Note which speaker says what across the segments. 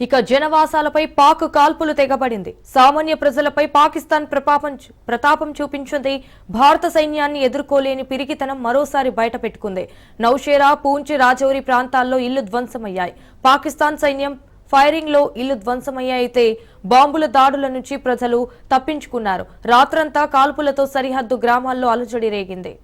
Speaker 1: ఇక జనవాసాలపై పాక్ కాల్పులు తెగబడింది. సామాన్య ప్రజలపై పాకిస్తాన్ ప్రతాపం ప్రతాపం చూపించింది. భారత సైన్యాన్ని ఎదుర్కోలేని పిరికితనం మరోసారి బయటపెట్టుకుంది. నౌషేరా పూంచ్ రాజౌరి ప్రాంతాల్లో ఇల్లు ధ్వంసమయ్యాయి. పాకిస్తాన్ సైన్యం ఫైరింగ్లో ఇల్లు ధ్వంసమయ్యాయితే బాంబుల దాడుల నుంచి ప్రజలు తప్పించుకున్నారు. రాత్రంతా కాల్పులతో సరిహద్దు గ్రామాల్లో అలజడి రేగింది.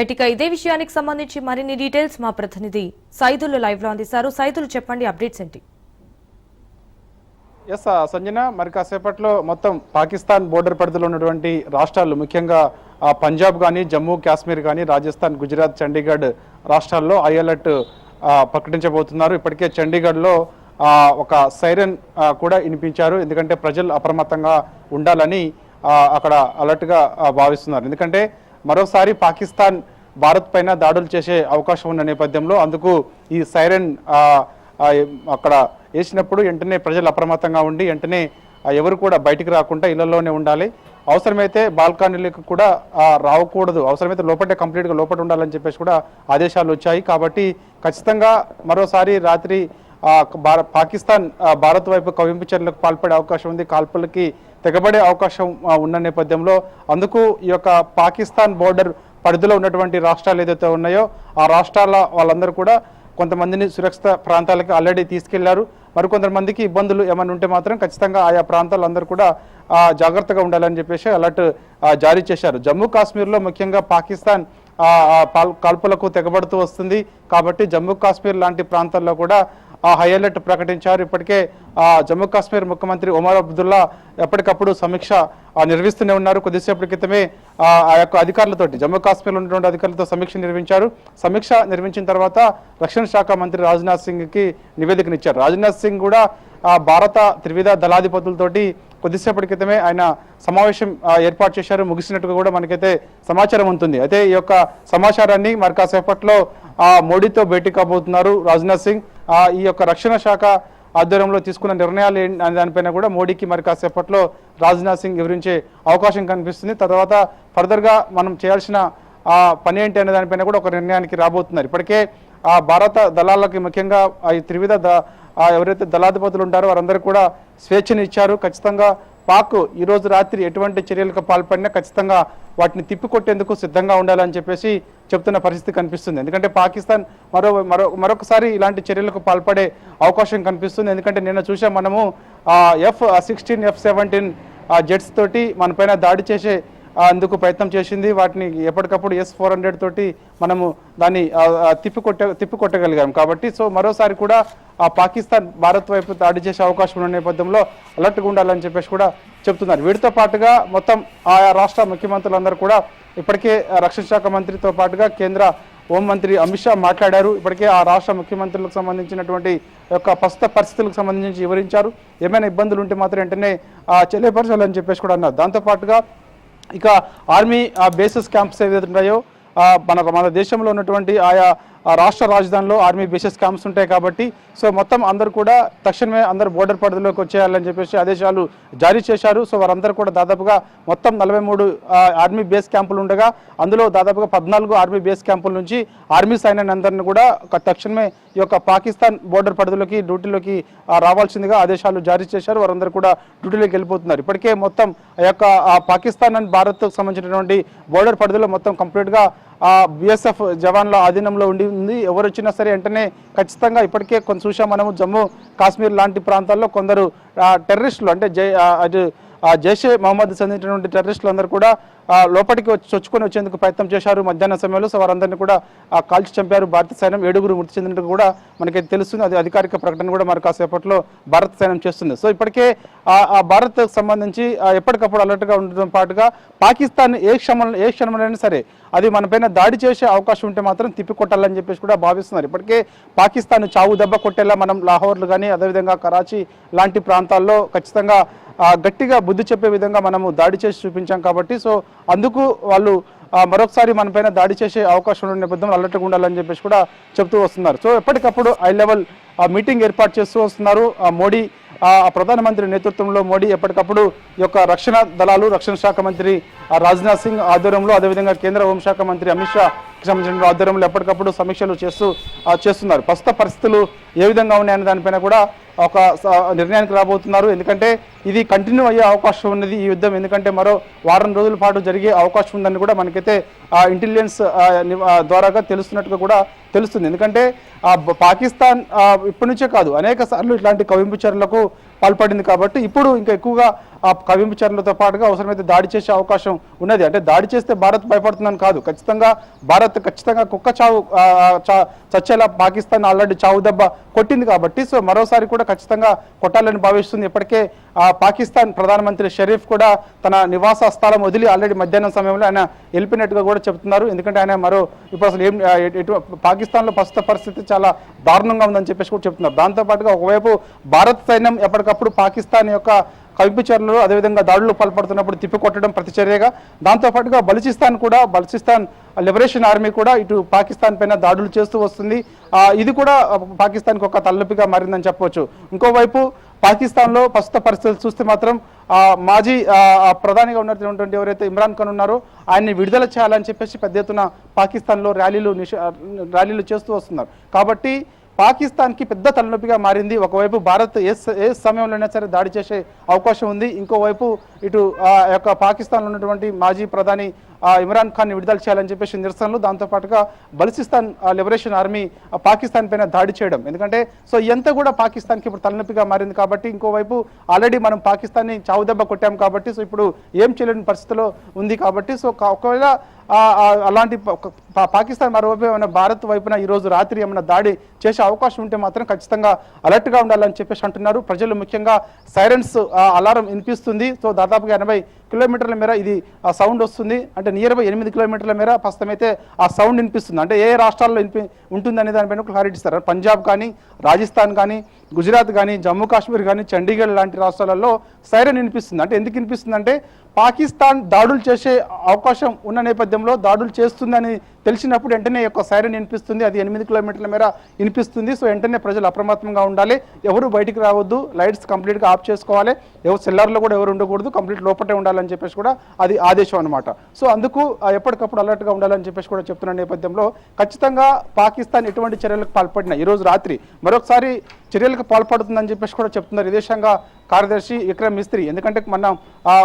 Speaker 1: నటిక ఇదే విషయానికి సంబంధించి మరిన్ని డీటెయిల్స్ మా ప్రతినిధి సైదులు లైవ్లో అందిస్తారు. సైదులు చెప్పండి అప్డేట్స్ ఏంటి?
Speaker 2: ఎస్ సంజన మరి కాసేపట్లో మొత్తం పాకిస్తాన్ బోర్డర్ పరిధిలో ఉన్నటువంటి రాష్ట్రాలు ముఖ్యంగా పంజాబ్ కానీ జమ్మూ కాశ్మీర్ కానీ రాజస్థాన్ గుజరాత్ చండీగఢ్ రాష్ట్రాల్లో హై అలర్ట్ ప్రకటించబోతున్నారు. ఇప్పటికే చండీగఢ్లో ఒక సైరన్ కూడా వినిపించారు. ఎందుకంటే ప్రజలు అప్రమత్తంగా ఉండాలని అక్కడ అలర్ట్గా భావిస్తున్నారు. ఎందుకంటే మరోసారి పాకిస్తాన్ భారత్ పైన దాడులు చేసే అవకాశం ఉన్న నేపథ్యంలో అందుకు ఈ సైరన్ అక్కడ వేసినప్పుడు వెంటనే ప్రజలు అప్రమత్తంగా ఉండి వెంటనే ఎవరు కూడా బయటికి రాకుండా ఇళ్ళలోనే ఉండాలి. అవసరమైతే బాల్కనీలకు కూడా రావకూడదు. అవసరమైతే లోపటే కంప్లీట్గా లోపల ఉండాలని చెప్పేసి కూడా ఆదేశాలు వచ్చాయి. కాబట్టి ఖచ్చితంగా మరోసారి రాత్రి పాకిస్తాన్ ఆ, భారత్ వైపు కవింపు చర్యలకు పాల్పడే అవకాశం ఉంది. కాల్పులకి తెగబడే అవకాశం ఉన్న నేపథ్యంలో అందుకు ఈ యొక్క పాకిస్తాన్ బోర్డర్ పరిధిలో ఉన్నటువంటి రాష్ట్రాలు ఏదైతే ఉన్నాయో ఆ రాష్ట్రాల వాళ్ళందరూ కూడా కొంతమందిని సురక్షిత ప్రాంతాలకు ఆల్రెడీ తీసుకెళ్ళారు. మరికొంతమందికి ఇబ్బందులు ఏమైనా ఉంటే మాత్రం ఖచ్చితంగా ఆయా ప్రాంతాలందరూ కూడా జాగ్రత్తగా ఉండాలని చెప్పేసి అలర్ట్ జారీ చేశారు. జమ్మూ కాశ్మీర్లో ముఖ్యంగా పాకిస్తాన్ కాల్పులకు తెగబడుతూ వస్తుంది. కాబట్టి జమ్మూ కాశ్మీర్ లాంటి ప్రాంతాల్లో కూడా హై అలర్ట్ ప్రకటించారు. ఇప్పటికే ఆ, జమ్మూ కాశ్మీర్ ముఖ్యమంత్రి ఒమర్ అబ్దుల్లా ఎప్పటికప్పుడు సమీక్ష నిర్వహిస్తూనే ఉన్నారు. కొద్దిసేపటి క్రితమే ఆ యొక్క అధికారులతోటి జమ్మూ కాశ్మీర్లో ఉన్నటువంటి అధికారులతో సమీక్ష నిర్వహించారు. సమీక్ష నిర్వహించిన తర్వాత రక్షణ శాఖ మంత్రి రాజ్నాథ్ సింగ్కి నివేదికనిచ్చారు. రాజ్నాథ్ సింగ్ కూడా భారత త్రివిధ దళాధిపతులతోటి కొద్దిసేపటి క్రితమే ఆయన సమావేశం ఏర్పాటు చేశారు. ముగిసినట్టుగా కూడా మనకైతే సమాచారం ఉంటుంది. అయితే ఈ యొక్క సమాచారాన్ని మరి కాసేపట్లో ఆ, మోడీతో భేటీ కాబోతున్నారు రాజ్నాథ్ సింగ్. ఆ, ఈ యొక్క రక్షణ శాఖ ఆధ్వర్యంలో తీసుకున్న నిర్ణయాలు అనే దానిపైన కూడా మోడీకి మరి కాసేపట్లో రాజ్నాథ్ సింగ్ వివరించే అవకాశం కనిపిస్తుంది. తర్వాత ఫర్దర్గా మనం చేయాల్సిన ఆ పని ఏంటి అనే దానిపైన కూడా ఒక నిర్ణయానికి రాబోతున్నారు. ఇప్పటికే ఆ భారత దళాలకి ముఖ్యంగా ఈ త్రివిధ ఎవరైతే దళాధిపతులు ఉంటారో వారందరూ కూడా స్వేచ్ఛను ఇచ్చారు. ఖచ్చితంగా పాక్ ఈరోజు రాత్రి ఎటువంటి చర్యలకు పాల్పడినా ఖచ్చితంగా వాటిని తిప్పికొట్టేందుకు సిద్ధంగా ఉండాలని చెప్పేసి చెప్తున్న పరిస్థితి కనిపిస్తుంది. ఎందుకంటే పాకిస్తాన్ మరో మరో మరొకసారి ఇలాంటి చర్యలకు పాల్పడే అవకాశం కనిపిస్తుంది. ఎందుకంటే నిన్న చూసాం మనము F sixteen F seventeen jets తోటి మన పైన దాడి చేసే అందుకు ప్రయత్నం చేసింది. వాటిని ఎప్పటికప్పుడు ఎస్ ఫోర్ హండ్రెడ్ తోటి మనము దాన్ని తిప్పికొట్ట తిప్పికొట్టగలిగాం కాబట్టి సో మరోసారి కూడా ఆ పాకిస్తాన్ భారత్ వైపు దాడి చేసే అవకాశం ఉన్న నేపథ్యంలో అలర్ట్గా ఉండాలని చెప్పేసి కూడా చెప్తున్నారు. వీటితో పాటుగా మొత్తం ఆయా రాష్ట్ర ముఖ్యమంత్రులందరూ కూడా ఇప్పటికే రక్షణ శాఖ మంత్రితో పాటుగా కేంద్ర హోంమంత్రి అమిత్ షా మాట్లాడారు. ఇప్పటికే ఆ రాష్ట్ర ముఖ్యమంత్రులకు సంబంధించినటువంటి యొక్క ప్రస్తుత పరిస్థితులకు సంబంధించి వివరించారు. ఏమైనా ఇబ్బందులు ఉంటే మాత్రం వెంటనే ఆ, చెప్పేసి కూడా అన్నారు. దాంతోపాటుగా ఇక ఆర్మీ ఆ, క్యాంప్స్ ఏదైతే ఉంటాయో మన మన దేశంలో ఉన్నటువంటి ఆయా రాష్ట్ర రాజధానిలో ఆర్మీ బేసెస్ క్యాంప్స్ ఉంటాయి కాబట్టి సో మొత్తం అందరూ కూడా తక్షణమే అందరు బోర్డర్ పరిధిలోకి వచ్చేయాలని చెప్పేసి ఆదేశాలు జారీ చేశారు. సో వారందరూ కూడా దాదాపుగా మొత్తం నలభై మూడు ఆర్మీ బేస్ క్యాంపులు ఉండగా అందులో దాదాపుగా పద్నాలుగు ఆర్మీ బేస్ క్యాంపుల నుంచి ఆర్మీ సైన్యాన్ని అందరిని కూడా ఒక తక్షణమే ఈ యొక్క పాకిస్తాన్ బోర్డర్ పరిధిలోకి డ్యూటీలోకి రావాల్సిందిగా ఆదేశాలు జారీ చేశారు. వారందరూ కూడా డ్యూటీలోకి వెళ్ళిపోతున్నారు. ఇప్పటికే మొత్తం ఆ యొక్క పాకిస్తాన్ అండ్ భారత్కు సంబంధించినటువంటి బోర్డర్ పరిధిలో మొత్తం కంప్లీట్గా బిఎస్ఎఫ్ జవాన్ల ఆధీనంలో ఉండి ఉంది. ఎవరు వచ్చినా సరే వెంటనే ఖచ్చితంగా ఇప్పటికే కొంత చూసాం మనము. జమ్మూ కాశ్మీర్ లాంటి ప్రాంతాల్లో కొందరు టెర్రరిస్టులు అంటే జై అటు జైషే మహమ్మద్ చెందినటువంటి టెర్రరిస్టులు అందరూ కూడా లోపలికి వచ్చి చొచ్చుకొని వచ్చేందుకు ప్రయత్నం చేశారు. మధ్యాహ్న సమయంలో సో వారందరినీ కూడా కాల్చి చంపారు. భారత సైన్యం ఏడుగురు మృతి చెందినట్టు కూడా మనకి తెలుస్తుంది. అది అధికారిక ప్రకటన కూడా మరి కాసేపట్లో భారత సైన్యం చేస్తుంది. సో ఇప్పటికే ఆ భారత్ సంబంధించి ఎప్పటికప్పుడు అలర్ట్గా ఉండడం పాటుగా పాకిస్తాన్ ఏ క్షణంలో ఏ క్షణమైనా సరే అది మనపైన దాడి చేసే అవకాశం ఉంటే మాత్రం తిప్పికొట్టాలని చెప్పేసి కూడా భావిస్తున్నారు. ఇప్పటికే పాకిస్తాన్ చావు దెబ్బ కొట్టేలా మనం లాహోర్లు కానీ అదేవిధంగా కరాచీ లాంటి ప్రాంతాల్లో ఖచ్చితంగా గట్టిగా బుద్ధి చెప్పే విధంగా మనము దాడి చేసి చూపించాం కాబట్టి సో అందుకు వాళ్ళు మరొకసారి మనపైన దాడి చేసే అవకాశం ఉన్న నేపథ్యంలో అలర్ట్గా ఉండాలని చెప్పేసి కూడా చెప్తూ వస్తున్నారు. సో ఎప్పటికప్పుడు హై లెవెల్ మీటింగ్ ఏర్పాటు చేస్తూ వస్తున్నారు. ఆ, మోడీ ఆ ప్రధానమంత్రి నేతృత్వంలో మోడీ ఎప్పటికప్పుడు ఈ యొక్క రక్షణ దళాలు రక్షణ శాఖ మంత్రి ఆ, రాజ్నాథ్ సింగ్ ఆధ్వర్యంలో అదేవిధంగా కేంద్ర హోంశాఖ మంత్రి అమిత్ షా సంబంధించిన ఆధ్వర్యంలో ఎప్పటికప్పుడు సమీక్షలు చేస్తూ చేస్తున్నారు. ప్రస్తుత పరిస్థితులు ఏ విధంగా ఉన్నాయనే దానిపైన కూడా ఒక నిర్ణయానికి రాబోతున్నారు. ఎందుకంటే ఇది కంటిన్యూ అయ్యే అవకాశం ఉన్నది ఈ యుద్ధం. ఎందుకంటే మరో వారం రోజుల పాటు జరిగే అవకాశం ఉందని కూడా మనకైతే ఆ ఇంటెలిజెన్స్ ద్వారాగా తెలుస్తున్నట్టుగా కూడా తెలుస్తుంది. ఎందుకంటే పాకిస్తాన్ ఇప్పటి నుంచే కాదు అనేక సార్లు ఇట్లాంటి కవింపు చర్యలకు పాల్పడింది కాబట్టి ఇప్పుడు ఇంకా ఎక్కువగా ఆ కవింపు చర్యలతో పాటుగా అవసరమైతే దాడి చేసే అవకాశం ఉన్నది. అంటే దాడి చేస్తే భారత్ భయపడుతుందని కాదు. ఖచ్చితంగా భారత్ ఖచ్చితంగా కుక్క చావు చా- చచ్చేలా పాకిస్తాన్ ఆల్రెడీ చావు దెబ్బ కొట్టింది కాబట్టి సో మరోసారి కూడా ఖచ్చితంగా కొట్టాలని భావిస్తుంది. ఇప్పటికే ఆ పాకిస్తాన్ ప్రధానమంత్రి షరీఫ్ కూడా తన నివాస స్థలం వదిలి ఆల్రెడీ మధ్యాహ్నం సమయంలో ఆయన వెళ్ళిపోయినట్టుగా కూడా చెప్తున్నారు. ఎందుకంటే ఆయన మరో ఇప్పుడు అసలు ఏం ఎటు పాకిస్తాన్లో ప్రస్తుత పరిస్థితి చాలా దారుణంగా ఉందని చెప్పేసి కూడా చెప్తున్నారు. దాంతోపాటుగా ఒకవైపు భారత్ సైన్యం ఎప్పటికప్పుడు పాకిస్తాన్ యొక్క కవింపు అదేవిధంగా దాడులు పాల్పడుతున్నప్పుడు తిప్పికొట్టడం ప్రతిచర్యగా. దాంతోపాటుగా బలుచిస్తాన్ కూడా బలుచిస్తాన్ లిబరేషన్ ఆర్మీ కూడా ఇటు పాకిస్తాన్ పైన దాడులు చేస్తూ వస్తుంది. ఇది కూడా పాకిస్తాన్కి ఒక తలనొప్పిగా మారిందని చెప్పవచ్చు ఇంకోవైపు పాకిస్తాన్లో ప్రస్తుత పరిస్థితులు చూస్తే మాత్రం మాజీ ప్రధానిగా ఉన్నటువంటి ఎవరైతే ఇమ్రాన్ ఖాన్ ఉన్నారో ఆయన్ని విడుదల చేయాలని చెప్పేసి పెద్ద ఎత్తున పాకిస్తాన్లో ర్యాలీలు నిష ర్యాలీలు చేస్తూ వస్తున్నారు. కాబట్టి పాకిస్తాన్కి పెద్ద తలనొప్పిగా మారింది. ఒకవైపు భారత్ ఏ ఏ సమయంలోనైనా సరే దాడి చేసే అవకాశం ఉంది. ఇంకోవైపు ఇటు ఆ యొక్క పాకిస్తాన్లో ఉన్నటువంటి మాజీ ప్రధాని ఇమ్రాన్ ఖాన్ విడుదల చేయాలని చెప్పేసి నిరసనలు దాంతోపాటుగా బలిసిస్తాన్ లిబరేషన్ ఆర్మీ పాకిస్తాన్ పైన దాడి చేయడం. ఎందుకంటే సో ఎంత కూడా పాకిస్తాన్కి ఇప్పుడు తలనొప్పిగా మారింది కాబట్టి ఇంకోవైపు ఆల్రెడీ మనం పాకిస్తాన్ని చావుదెబ్బ కొట్టాం కాబట్టి సో ఇప్పుడు ఏం చేయలేని పరిస్థితిలో ఉంది కాబట్టి సో ఒకవేళ అలాంటి పాకిస్తాన్ మరోవైపు ఏమైనా భారత్ వైపున ఈరోజు రాత్రి ఏమైనా దాడి చేసే అవకాశం ఉంటే మాత్రం ఖచ్చితంగా అలర్ట్గా ఉండాలని చెప్పేసి అంటున్నారు. ప్రజలు ముఖ్యంగా సైరన్స్ అలారం వినిపిస్తుంది. సో దాదాపుగా ఎనభై కిలోమీటర్ల మేర ఇది ఆ సౌండ్ వస్తుంది. అంటే నియర్ బై ఎనిమిది కిలోమీటర్ల మేర ప్రస్తుతం అయితే ఆ సౌండ్ వినిపిస్తుంది. అంటే ఏ ఏ రాష్ట్రాల్లో వినిపి ఉంటుందనే దానిపైన క్లారిటీ ఇస్తారు. పంజాబ్ కానీ రాజస్థాన్ కానీ గుజరాత్ కానీ జమ్మూ కాశ్మీర్ కానీ చండీగఢ్ లాంటి రాష్ట్రాలలో సైరన్ వినిపిస్తుంది. అంటే ఎందుకు వినిపిస్తుంది అంటే పాకిస్తాన్ దాడులు చేసే అవకాశం ఉన్న నేపథ్యంలో దాడులు చేస్తుందని తెలిసినప్పుడు వెంటనే యొక్క సైరన్ వినిపిస్తుంది. అది ఎనిమిది కిలోమీటర్ల మేర వినిపిస్తుంది. సో వెంటనే ప్రజలు అప్రమత్తంగా ఉండాలి. ఎవరు బయటికి రావద్దు. లైట్స్ కంప్లీట్గా ఆఫ్ చేసుకోవాలి. ఎవరు సెల్లార్లో కూడా ఎవరు ఉండకూడదు. కంప్లీట్ లోపటే ఉండాలని చెప్పేసి కూడా అది ఆదేశం అనమాట సో అందుకు ఎప్పటికప్పుడు అలర్ట్గా ఉండాలని చెప్పేసి కూడా చెప్తున్న నేపథ్యంలో ఖచ్చితంగా పాకిస్తాన్ ఎటువంటి చర్యలకు పాల్పడిన ఈరోజు రాత్రి మరొకసారి చర్యలకు పాల్పడుతుందని చెప్పేసి కూడా చెప్తున్నారు. విదేశాంగ కార్యదర్శి విక్రమ్ మిస్త్రి. ఎందుకంటే మన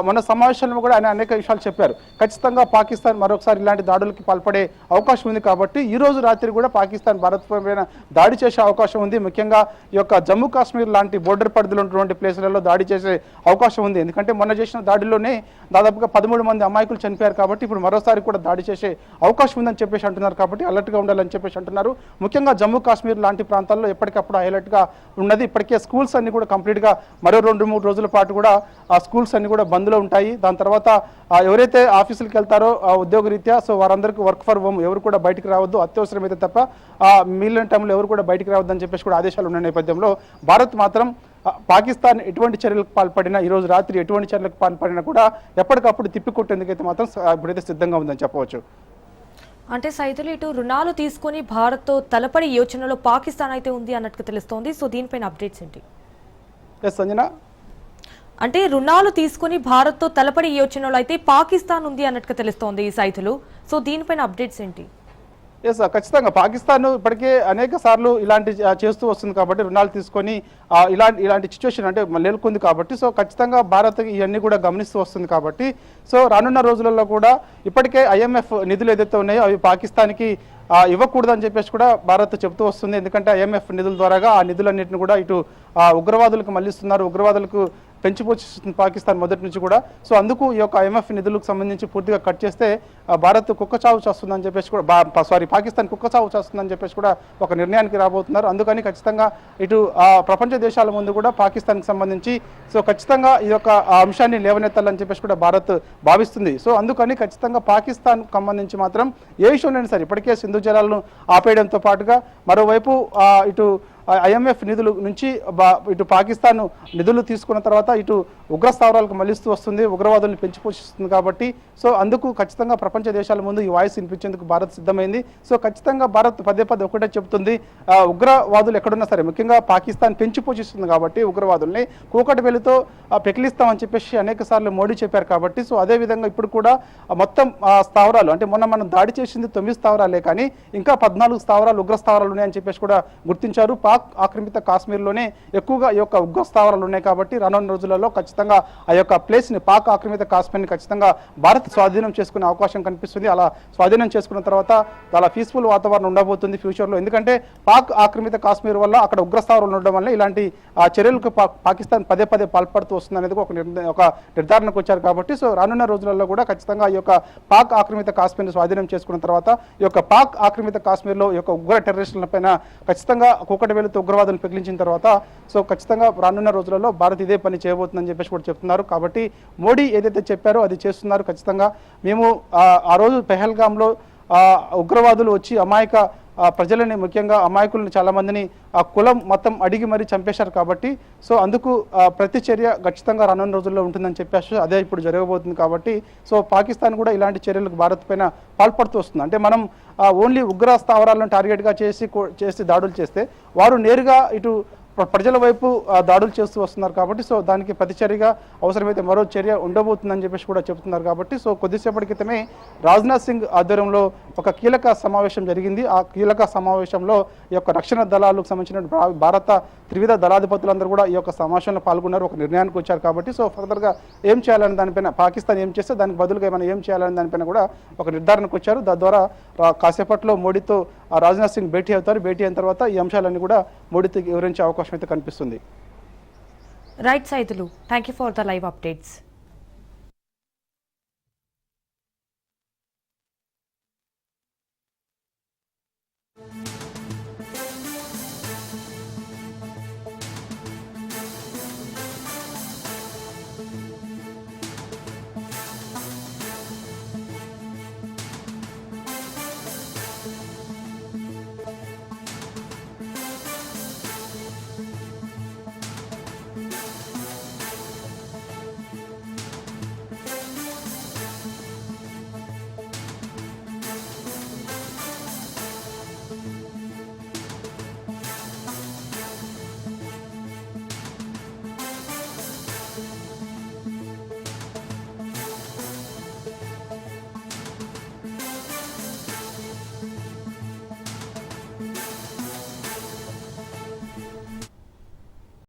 Speaker 2: మన సమావేశంలో కూడా ఆయన అనేక విషయాలు చెప్పారు. ఖచ్చితంగా పాకిస్తాన్ మరొకసారి ఇలాంటి దాడులకి పాల్పడే అవకాశం ఉంది కాబట్టి ఈ రోజు రాత్రి కూడా పాకిస్తాన్ భారత్ పైన దాడి చేసే అవకాశం ఉంది. ముఖ్యంగా ఈ యొక్క జమ్మూ కాశ్మీర్ లాంటి బోర్డర్ పరిధిలో ఉన్నటువంటి ప్లేసులలో దాడి చేసే అవకాశం ఉంది. ఎందుకంటే మొన్న చేసిన దాడిలోనే దాదాపుగా పదమూడు మంది అమాయకులు చనిపోయారు కాబట్టి ఇప్పుడు మరోసారి కూడా దాడి చేసే అవకాశం ఉందని చెప్పేసి అంటున్నారు కాబట్టి అలర్ట్గా ఉండాలని చెప్పేసి అంటున్నారు. ముఖ్యంగా జమ్మూ కాశ్మీర్ లాంటి ప్రాంతాల్లో ఎప్పటికప్పుడు హైలైట్గా ఉన్నది. ఇప్పటికే స్కూల్స్ అన్ని కూడా కంప్లీట్గా మరో రెండు మూడు రోజుల పాటు కూడా ఆ స్కూల్స్ అన్ని కూడా బంద్లో ఉంటాయి. దాని తర్వాత ఎవరైతే ఆఫీసులకు వెళ్తారో ఆ ఉద్యోగ రీత్యా సో వారందరికీ వర్క్ ఫర్ హోమ్ ఎవరు కూడా బయటికి రావద్దు. అత్యవసరమైతే తప్ప ఆ, మిగిలిన టైంలో ఎవరు కూడా బయటికి రావద్దని చెప్పేసి కూడా ఆదేశాలు ఉన్న నేపథ్యంలో భారత్ మాత్రం పాకిస్తాన్ ఎటువంటి చర్యలకు పాల్పడినా ఈరోజు రాత్రి ఎటువంటి చర్యలకు పాల్పడినా కూడా ఎప్పటికప్పుడు తిప్పికొట్టేందుకైతే మాత్రం ఇప్పుడైతే సిద్ధంగా ఉందని చెప్పవచ్చు.
Speaker 1: అంటే సైతులు ఇటు రుణాలు తీసుకొని భారత్తో తలపడి యోచనలో పాకిస్తాన్ అయితే ఉంది అన్నట్టుగా తెలుస్తోంది. సో దీనిపైన అప్డేట్స్ ఏంటి?
Speaker 2: సంజన?
Speaker 1: అంటే రుణాలు తీసుకుని భారత్తో తలపడి యోచనలో అయితే పాకిస్తాన్ ఉంది అన్నట్టుగా తెలుస్తోంది ఈ సైతులు. సో దీనిపైన అప్డేట్స్ ఏంటి?
Speaker 2: ఎస్ ఖచ్చితంగా. పాకిస్తాన్ ఇప్పటికే అనేక సార్లు ఇలాంటి చేస్తూ వస్తుంది కాబట్టి రుణాలు తీసుకొని ఇలాంటి ఇలాంటి సిచ్యువేషన్ అంటే నెలకొంది కాబట్టి సో ఖచ్చితంగా భారత్ ఇవన్నీ కూడా గమనిస్తూ వస్తుంది కాబట్టి సో రానున్న రోజులలో కూడా ఇప్పటికే ఐఎంఎఫ్ నిధులు ఏదైతే ఉన్నాయో అవి పాకిస్తాన్కి ఇవ్వకూడదని చెప్పేసి కూడా భారత్ చెబుతూ వస్తుంది. ఎందుకంటే ఐఎంఎఫ్ నిధుల ద్వారాగా ఆ నిధులన్నింటిని కూడా ఇటు ఉగ్రవాదులకు మళ్ళిస్తున్నారు ఉగ్రవాదులకు పెంచిపోషిస్తుంది పాకిస్తాన్ మొదటి నుంచి కూడా. సో అందుకు ఈ యొక్క ఐఎంఎఫ్ నిధులకు సంబంధించి పూర్తిగా కట్ చేస్తే భారత్ కుక్క చావు చేస్తుందని చెప్పేసి కూడా సారీ పాకిస్తాన్ కుక్క చావు చేస్తుందని చెప్పేసి కూడా ఒక నిర్ణయానికి రాబోతున్నారు. అందుకని ఖచ్చితంగా ఇటు ఆ, ప్రపంచ దేశాల ముందు కూడా పాకిస్తాన్కి సంబంధించి సో ఖచ్చితంగా ఈ యొక్క ఆ అంశాన్ని లేవనెత్తాలని చెప్పేసి కూడా భారత్ భావిస్తుంది. సో అందుకని ఖచ్చితంగా పాకిస్తాన్ సంబంధించి మాత్రం ఏ విషయంలోనైనా సరే ఇప్పటికే సింధు జలాలను ఆపేయడంతో పాటుగా మరోవైపు ఇటు ఐఎంఎఫ్ నిధులు నుంచి బా- ఇటు పాకిస్తాన్ నిధులు తీసుకున్న తర్వాత ఇటు ఉగ్ర స్థావరాలకు మళ్ళిస్తూ వస్తుంది ఉగ్రవాదులను పెంచి పోషిస్తుంది కాబట్టి. సో అందుకు ఖచ్చితంగా ప్రపంచ దేశాల ముందు ఈ వాయిస్ వినిపించేందుకు భారత్ సిద్ధమైంది. సో ఖచ్చితంగా భారత్ పదే పదే ఒకటే చెబుతుంది ఉగ్రవాదులు ఎక్కడున్నా సరే ముఖ్యంగా పాకిస్తాన్ పెంచి పోషిస్తుంది కాబట్టి ఉగ్రవాదుల్ని కూకటి వెలుతో పెకిలిస్తామని చెప్పేసి అనేక సార్లు మోడీ చెప్పారు కాబట్టి. సో అదే విధంగా ఇప్పుడు కూడా మొత్తం ఆ, స్థావరాలు అంటే మొన్న మనం దాడి చేసింది తొమ్మిది స్థావరాలే కానీ ఇంకా పద్నాలుగు స్థావరాలు ఉగ్ర స్థావరాలు ఉన్నాయని చెప్పేసి కూడా గుర్తించారు. పాక్ ఆక్రమిత కాశ్మీర్లోనే ఎక్కువగా ఈ యొక్క ఉగ్ర స్థావరాలు ఉన్నాయి కాబట్టి రానున్న రోజులలో ఖచ్చితంగా ఆ యొక్క ప్లేస్ని పాక్ ఆక్రమిత కాశ్మీర్ని ఖచ్చితంగా భారత్ స్వాధీనం చేసుకునే అవకాశం కనిపిస్తుంది. అలా స్వాధీనం చేసుకున్న తర్వాత చాలా పీస్ఫుల్ వాతావరణం ఉండబోతుంది ఫ్యూచర్లో ఎందుకంటే పాక్ ఆక్రమిత కాశ్మీర్ వల్ల అక్కడ ఉగ్రస్థావరాలు ఉండడం వల్ల ఇలాంటి చర్యలకు పాకిస్తాన్ పదే పదే పాల్పడుతూ వస్తుంది అనేది ఒక ఒక నిర్ధారణకు వచ్చారు కాబట్టి సో రానున్న రోజులలో కూడా ఖచ్చితంగా ఈ యొక్క పాక్ ఆక్రమిత కాశ్మీర్ని స్వాధీనం చేసుకున్న తర్వాత ఈ యొక్క పాక్ ఆక్రమిత కాశ్మీర్లో ఈ యొక్క ఉగ్ర టెర్రరిస్టుల పైన ఖచ్చితంగా కూకటి వేలుతో ఉగ్రవాదులు పెగిలించిన తర్వాత సో ఖచ్చితంగా రానున్న రోజులలో భారత్ ఇదే పని చేయబోతుందని చెప్పేసి కూడా చెప్తున్నారు. కాబట్టి మోడీ ఏదైతే చెప్పారో అది చేస్తున్నారు ఖచ్చితంగా. మేము ఆ, రోజు పెహల్గాంలో ఉగ్రవాదులు వచ్చి అమాయక ప్రజలని ముఖ్యంగా అమాయకులను చాలామందిని ఆ కులం మొత్తం అడిగి మరీ చంపేశారు కాబట్టి సో అందుకు ప్రతి చర్య ఖచ్చితంగా రానున్న రోజుల్లో ఉంటుందని చెప్పేసి అదే ఇప్పుడు జరగబోతుంది కాబట్టి సో పాకిస్తాన్ కూడా ఇలాంటి చర్యలకు భారత్ పైన పాల్పడుతూ వస్తుంది. అంటే మనం ఓన్లీ ఉగ్ర స్థావరాలను టార్గెట్గా చేసి కో- చేసి దాడులు చేస్తే వారు నేరుగా ఇటు ప్రజల వైపు దాడులు చేస్తూ వస్తున్నారు కాబట్టి సో దానికి ప్రతిచర్యగా అవసరమైతే మరో చర్య ఉండబోతుందని చెప్పేసి కూడా చెబుతున్నారు కాబట్టి సో కొద్దిసేపటి క్రితమే రాజ్నాథ్ సింగ్ ఆధ్వర్యంలో ఒక కీలక సమావేశం జరిగింది. ఆ కీలక సమావేశంలో ఈ యొక్క రక్షణ దళాలకు సంబంధించిన భారత త్రివిధ దళాధిపతులందరూ కూడా ఈ యొక్క సమావేశంలో పాల్గొన్నారు ఒక నిర్ణయానికి వచ్చారు కాబట్టి. సో ఫర్దర్గా ఏం చేయాలని దానిపైన పాకిస్తాన్ ఏం చేస్తే దానికి బదులుగా ఏమైనా ఏం చేయాలని దానిపైన కూడా ఒక నిర్ధారణకు వచ్చారు. తద్వారా కాసేపట్లో మోడీతో రాజ్నాథ్ సింగ్ భేటీ అవుతారు. భేటీ అయిన తర్వాత ఈ అంశాలన్నీ కూడా మోడీతో వివరించే అవకాశం అయితే కనిపిస్తుంది.
Speaker 1: Right Saithulu thank you for the live updates